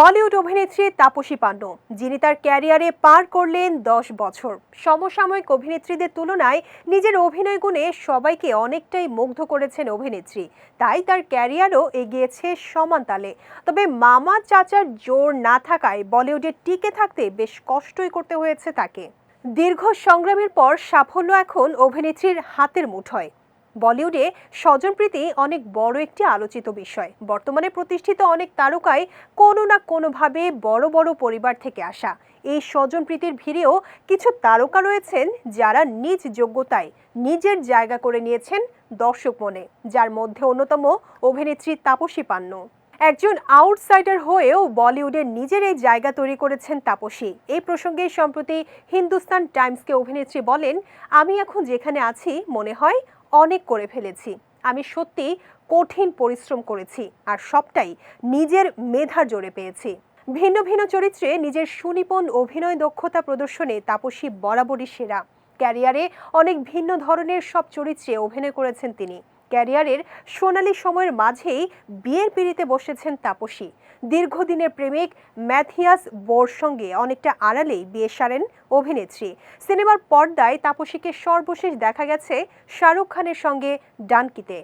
বলিউড অভিনেত্রী তাপসী পান্ডু, যিনি তার ক্যারিয়ারে পার করলেন দশ বছর। সমসাময়িক অভিনেত্রীদের তুলনায় নিজের অভিনয় গুণে সবাইকে অনেকটাই মুগ্ধ করেছেন অভিনেত্রী। তাই তার ক্যারিয়ারও এগিয়েছে সমান তালে। তবে মামা চাচার জোর না থাকায় বলিউডে টিকে থাকতে বেশ কষ্টই করতে হয়েছে তাকে। দীর্ঘ সংগ্রামের পর সাফল্য এখন অভিনেত্রীর হাতের মুঠোয়। বলিউডে স্বজনপ্রীতি অনেক বড় একটি আলোচিত বিষয়। বর্তমানে প্রতিষ্ঠিত অনেক তারকাই কোনো না কোনোভাবে বড় বড় পরিবার থেকে আসা। এই স্বজনপ্রীতির ভিড়েও কিছু তারকা রয়েছেন যারা নিজ যোগ্যতায় নিজের জায়গা করে নিয়েছেন দর্শক মনে, যার মধ্যে অন্যতম অভিনেত্রী তাপসী পান্ন। একজন আউটসাইডার হয়েও বলিউডে নিজের এই জায়গা তৈরি করেছেন তাপসী। এই প্রসঙ্গে সম্প্রতি হিন্দুস্তান টাইমসকে অভিনেত্রী বলেন, আমি এখন যেখানে আছি, মনে হয় অনেক করে ফেলেছি। আমি সত্যি কঠিন পরিশ্রম করেছি আর সবটাই নিজের মেধার জোরে পেয়েছি। ভিন্ন ভিন্ন চরিত্রে নিজের সুনিপুণ অভিনয় দক্ষতা প্রদর্শনে তাপসী বরাবরই সেরা। ক্যারিয়ারে অনেক ভিন্ন ধরনের সব চরিত্রে অভিনয় করেছেন তিনি। ক্যারিয়ারের সোনালি সময়ের মাঝেই বিয়ের পিড়িতে বসেছেন তাপসী। দীর্ঘদিনের প্রেমিক ম্যাথিয়াস বোর সঙ্গে অনেকটা আড়ালেই বিয়ে সারেন অভিনেত্রী। সিনেমার পর্দায় তাপসীকে সর্বশেষ দেখা গেছে শাহরুখ খানের সঙ্গে ডানকিতে।